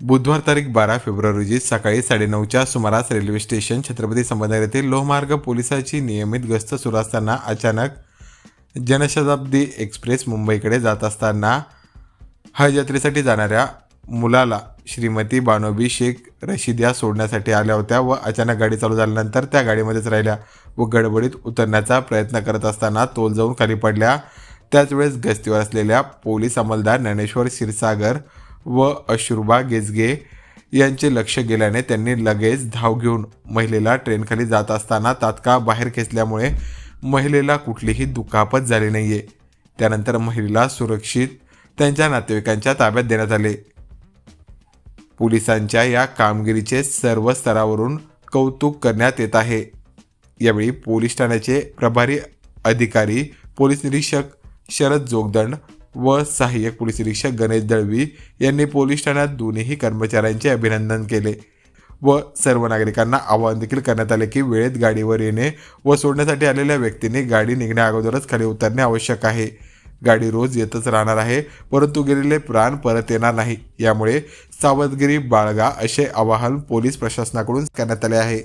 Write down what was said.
बुधवार तारीख बारा फेब्रुवारी रोजी सकाळी साडेनऊच्या सुमारास रेल्वे स्टेशन छत्रपती संभाजीनगर येथील लोहमार्ग पोलिसाची नियमित गस्त सुरू असताना अचानक जनशताब्दी एक्सप्रेस मुंबईकडे जात असताना हज यात्रेसाठी जाणाऱ्या मुलाला श्रीमती बानोबी शेख रशिदिया सोडण्यासाठी आल्या होत्या व अचानक गाडी चालू झाल्यानंतर त्या गाडीमध्येच राहिल्या व गडबडीत उतरण्याचा प्रयत्न करत असताना तोल जाऊन खाली पडल्या. त्याच वेळेस गस्तीवर असलेल्या पोलीस अंमलदार ज्ञानेश्वर क्षीरसागर व अश्रुबा गेजगे यांचे लक्ष गेल्याने त्यांनी लगेच धाव घेऊन महिलेला ट्रेनखाली जात असताना तात्काळ बाहेर खेचल्यामुळे महिलेला कुठलीही दुखापत झाली नाही आहे त्यानंतर महिलेला सुरक्षित त्यांच्या नातेवाईकांच्या ताब्यात देण्यात आले. पोलिसांच्या या कामगिरीचे सर्व स्तरावरून कौतुक करण्यात येत आहे. यावेळी पोलीस ठाण्याचे प्रभारी अधिकारी पोलीस निरीक्षक शरद जोगदंड व सहाय्यक पोलीस निरीक्षक गणेश दळवी यांनी पोलीस ठाण्यात दोन्ही कर्मचाऱ्यांचे अभिनंदन केले व सर्व नागरिकांना आवाहन देखील करण्यात आले की वेळेत गाडीवर येणे व सोडण्यासाठी आलेल्या व्यक्तीने गाडी निघण्या अगोदरच खाली उतरणे आवश्यक आहे. गाडी रोज येतच राहणार आहे परंतु गेलेले प्राण परत येणार नाही. यामुळे सावधगिरी बाळगा असे आवाहन पोलीस प्रशासनाकडून करण्यात आले आहे.